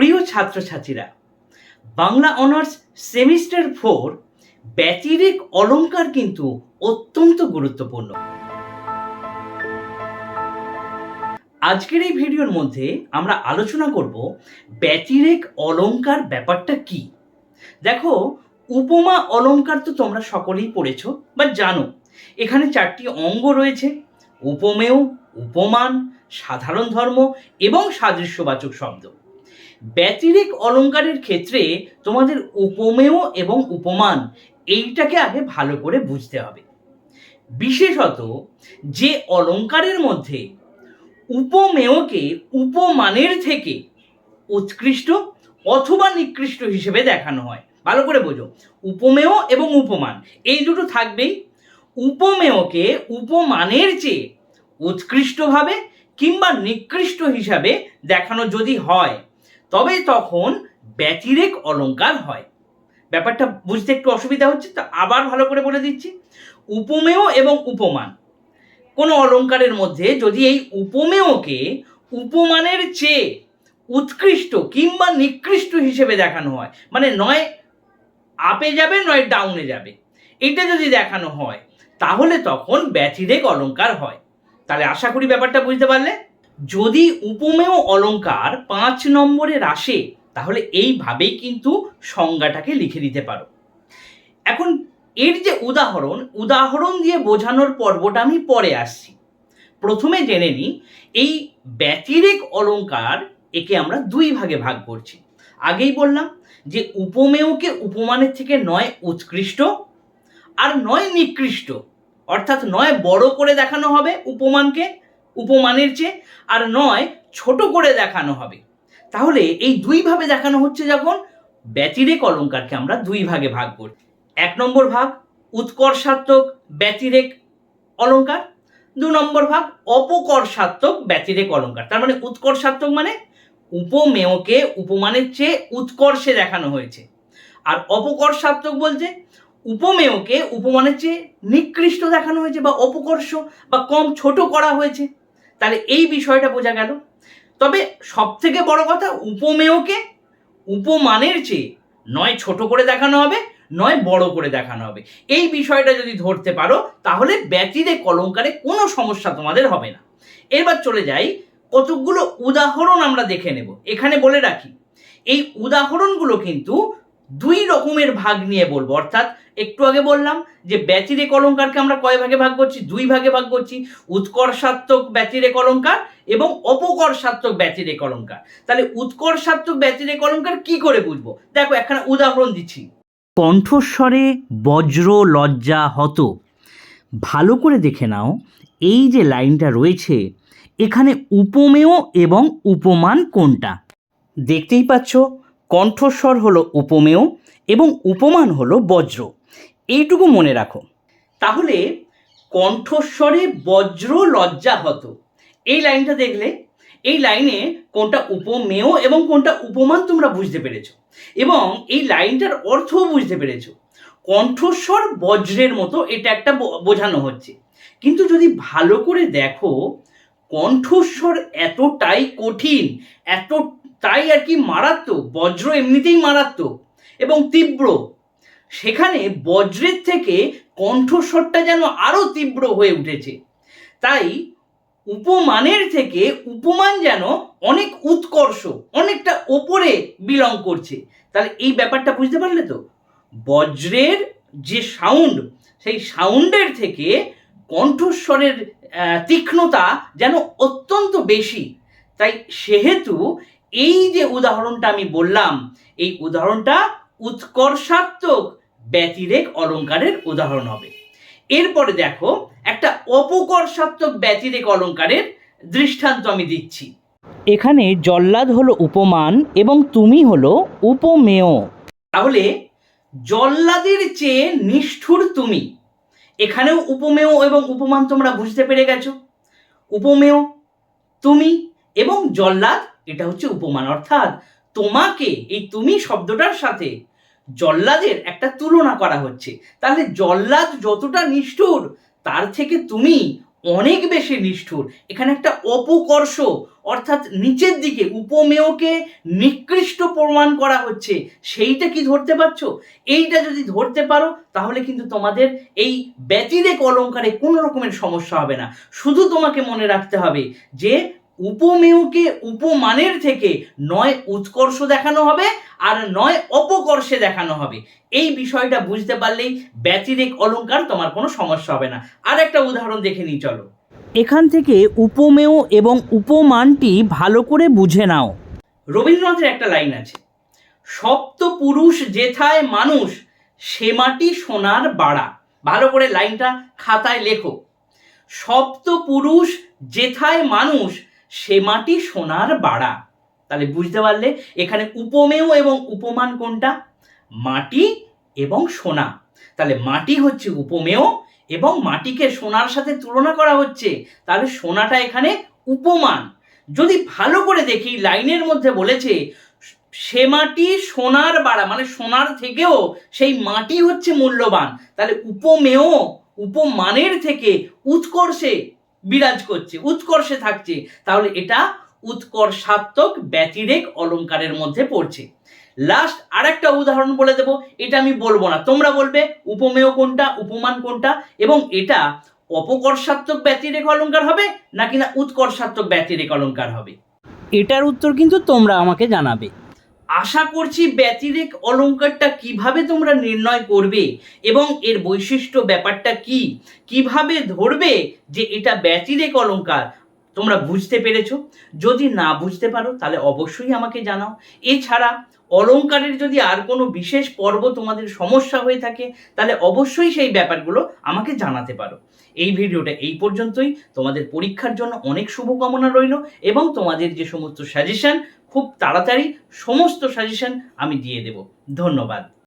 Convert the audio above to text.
প্রিয় ছাত্রছাত্রীরা, Bangla honours semester four ব্যতিরেক অলংকার কিন্তু অত্যন্ত গুরুত্বপূর্ণ। আজকের এই ভিডিওর মধ্যে আমরা আলোচনা করব ব্যতিরেক অলংকার ব্যাপারটা কি। দেখো, উপমা অলংকার তো তোমরা সকলেই পড়েছো বা জানো। এখানে চারটি অঙ্গ রয়েছে, উপমেয়, উপমান, সাধারণ ধর্ম এবং সাদৃশ্যবাচক শব্দ। ব্যতিরেক অলংকারের ক্ষেত্রে তোমাদের উপমেয় এবং উপমান, এইটাকে আগে ভালো করে বুঝতে হবে। বিশেষত যে অলংকারের মধ্যে উপমেয়কে উপমানের থেকে উৎকৃষ্ট অথবা নিকৃষ্ট হিসেবে দেখানো হয়। ভালো করে বোঝো। উপমেয় এবং উপমান, এই দুটো থাকবেই। উপমেয়কে উপমানের চেয়ে উৎকৃষ্টভাবে কিংবা নিকৃষ্ট হিসাবে দেখানো যদি হয় তবে তখন ব্যতিরেক অলঙ্কার হয়। ব্যাপারটা বুঝতে একটু অসুবিধা হচ্ছে, তো আবার ভালো করে বলে দিচ্ছি। উপমেয় এবং উপমান। কোনো অলংকারের মধ্যে যদি এই উপমেয়কে উপমানের চেয়ে উৎকৃষ্ট কিংবা নিকৃষ্ট হিসেবে দেখানো হয় মানে নয় আপে যাবে, নয় ডাউনে যাবে, এটা যদি দেখানো হয়, তাহলে তখন ব্যতিরেক অলংকার হয়। তাহলে আশা করি ব্যাপারটা বুঝতে পারলে? যদি উপমেয় অলঙ্কার পাঁচ নম্বরের আসে, তাহলে এইভাবেই কিন্তু সংজ্ঞাটাকে লিখে দিতে পারো। এখন এর যে উদাহরণ উদাহরণ দিয়ে বোঝানোর পর্বটা আমি পরে আসছি। প্রথমে জেনে নিই এই ব্যতিরেক অলঙ্কার একে আমরা দুই ভাগে ভাগ করছি। আগেই বললাম যে উপমেয়কে উপমানের থেকে নয় উৎকৃষ্ট আর নয় নিকৃষ্ট, অর্থাৎ নয় বড় করে দেখানো হবে উপমানকে উপমানের চেয়ে আর নয় ছোট করে দেখানো হবে। তাহলে এই দুইভাবে দেখানো হচ্ছে যখন, ব্যতিরেক অলঙ্কারকে আমরা দুই ভাগে ভাগ করি। এক নম্বর ভাগ উৎকর্ষাত্মক ব্যতিরেক অলঙ্কার, দু নম্বর ভাগ অপকর্ষাত্মক ব্যতিরেক অলঙ্কার। তার মানে উৎকর্ষাত্মক মানে উপমেয়কে উপমানের চেয়ে উৎকর্ষে দেখানো হয়েছে। আর অপকর্ষাত্মক বলতে উপমেয়কে উপমানের চেয়ে নিকৃষ্ট দেখানো হয়েছে বা অপকর্ষ বা কম ছোট করা হয়েছে। তাহলে এই বিষয়টা বোঝা গেল। তবে সব থেকে বড় কথা, উপমেয়কে উপমানের চেয়ে নয় ছোট করে দেখানো হবে, নয় বড় করে দেখানো হবে। এই বিষয়টা যদি ধরতে পারো, তাহলে ব্যতিরে কলঙ্কারে কোনো সমস্যা তোমাদের হবে না। এবার চলে যাই, কতকগুলো উদাহরণ আমরা দেখে নেব। এখানে বলে রাখি, এই উদাহরণগুলো কিন্তু দুই রকমের ভাগ নিয়ে বলব। অর্থাৎ একটু আগে বললাম যে ব্যতিরেক কলঙ্কারকে আমরা কয় ভাগে ভাগ করছি? দুই ভাগে ভাগ করছি। উৎকর্ষাত্মক ব্যতিরেক কলঙ্কার এবং অপকর্ষাত্মক ব্যতিরেক কলঙ্কার তাহলে উৎকর্ষাত্মক ব্যতিরেক কলঙ্কার কি করে বুঝব? দেখো, একখানা উদাহরণ দিচ্ছি। কণ্ঠস্বরে বজ্র লজ্জা হত। ভালো করে দেখে নাও, এই যে লাইনটা রয়েছে, এখানে উপমেয় এবং উপমান কোনটা? দেখতেই পাচ্ছ কণ্ঠস্বর হলো উপমেয় এবং উপমান হলো বজ্র। এইটুকু মনে রাখো। তাহলে কণ্ঠস্বরে বজ্র লজ্জা হত। এই লাইনটা দেখলে, এই লাইনে কোনটা উপমেয় এবং কোনটা উপমান তোমরা বুঝতে পেরেছ। এবং এই লাইনটার অর্থও বুঝতে পেরেছ। কণ্ঠস্বর বজ্রের মতো এটা একটা বোঝানো হচ্ছে। কিন্তু যদি ভালো করে দেখো, কণ্ঠস্বর এতটাই কঠিন এতটাই আর কি মারাত্মক, বজ্র এমনিতেই মারাত্মক এবং তীব্র। সেখানে বজ্রের থেকে কণ্ঠস্বরটা যেন আরও তীব্র হয়ে উঠেছে। তাই উপমানের থেকে উপমান যেন অনেক উৎকর্ষ, অনেকটা ওপরে বিলং করছে। তাহলে এই ব্যাপারটা বুঝতে পারলে তো? বজ্রের যে সাউন্ড সেই সাউন্ডের থেকে কণ্ঠস্বরের তীক্ষ্ণতা যেন অত্যন্ত বেশি। তাই সেহেতু এই যে উদাহরণটা আমি বললাম, এই উদাহরণটা উৎকর্ষাত্মক ব্যতিরেক অলংকারের উদাহরণ হবে। এরপরে দেখো, একটা অপকর্ষাত্মক ব্যতিরেক অলংকারের দৃষ্টান্ত আমি দিচ্ছি। এখানে জল্লাদ হলো উপমান এবং তুমি হলো উপমেয়। তাহলে জল্লাদের চেয়ে নিষ্ঠুর তুমি। এখানেও উপমেয় এবং উপমান তোমরা বুঝতে পেরে গেছো। উপমেয়, তুমি এবং জল্লাদ এটা হচ্ছে উপমান। অর্থাৎ তোমাকে এই তুমি শব্দটার সাথে জল্লাদের একটা তুলনা করা হচ্ছে। তাহলে জল্লাদ যতটা নিষ্ঠুর, তার থেকে তুমি অনেক বেশি নিষ্ঠুর। এখানে একটা অপকর্ষ, অর্থাৎ নিচের দিকে উপমেয়কে নিকৃষ্ট প্রমাণ করা হচ্ছে। সেইটা কি ধরতে পারছ? এইটা যদি ধরতে পারো, তাহলে কিন্তু তোমাদের এই ব্যতিরেক অলঙ্কারে কোনো রকমের সমস্যা হবে না। শুধু তোমাকে মনে রাখতে হবে যে উপমেয়কে উপমানের থেকে নয় উৎকর্ষ দেখানো হবে আর নয় অপকর্ষে দেখানো হবে। এই বিষয়টা বুঝতে পারলেই ব্যতিরেক অলংকার তোমার কোনো সমস্যা হবে না। আর একটা উদাহরণ দেখে নিই, চলো। এখান থেকে উপমেয় এবং উপমানটি ভালো করে বুঝে নাও। রবীন্দ্রনাথের একটা লাইন আছে সপ্ত পুরুষ যেথায় মানুষ, সে মাটি সোনার বাড়া। ভালো করে লাইনটা খাতায় লেখো। সপ্ত পুরুষ যেথায় মানুষ সে মাটি সোনার বাড়া। তাহলে বুঝতে পারলে এখানে উপমেয় এবং উপমান কোনটা? মাটি এবং সোনা। তাহলে মাটি হচ্ছে উপমেয় এবং মাটিকে সোনার সাথে তুলনা করা হচ্ছে, তাহলে সোনাটা এখানে উপমান। যদি ভালো করে দেখি, লাইনের মধ্যে বলেছে, সে মাটি সোনার বাড়া মানে সোনার থেকেও সেই মাটি হচ্ছে মূল্যবান। তাহলে উপমেয়, উপমানের থেকে উৎকর্ষে বিরাজ করছে, উৎকর্ষে থাকছে। তাহলে এটা উৎকর্ষাত্মক ব্যতিরেক অলংকারের মধ্যে পড়ছে। লাস্ট আরেকটা উদাহরণ বলে দেবো, এটা আমি বলব না। তোমরা বলবে, উপমেয় কোনটা, উপমান কোনটা, এবং এটা অপকর্ষাত্মক ব্যতিরেক অলঙ্কার হবে, নাকি না উৎকর্ষাত্মক ব্যতিরেক অলংকার হবে? এটার উত্তর কিন্তু তোমরা আমাকে জানাবে। আশা করছি ব্যতিরেক অলংকারটা কীভাবে তোমরা নির্ণয় করবে এবং এর বৈশিষ্ট্য ব্যাপারটা কি? কীভাবে ধরবে যে এটা ব্যতিরেক অলংকার তোমরা বুঝতে পেরেছ? যদি না বুঝতে পারো, তাহলে অবশ্যই আমাকে জানাও। এছাড়া অলংকারের যদি আর কোনো বিশেষ পর্ব তোমাদের সমস্যা হয়ে থাকে, তাহলে অবশ্যই সেই ব্যাপারগুলো আমাকে জানাতে পারো। এই ভিডিওটা এই পর্যন্তই। তোমাদের পরীক্ষার জন্য অনেক শুভকামনা রইল এবং তোমাদের যে সমস্ত সাজেশন খুব তাড়াতাড়ি সমস্ত সাজেশন আমি দিয়ে দেব। ধন্যবাদ।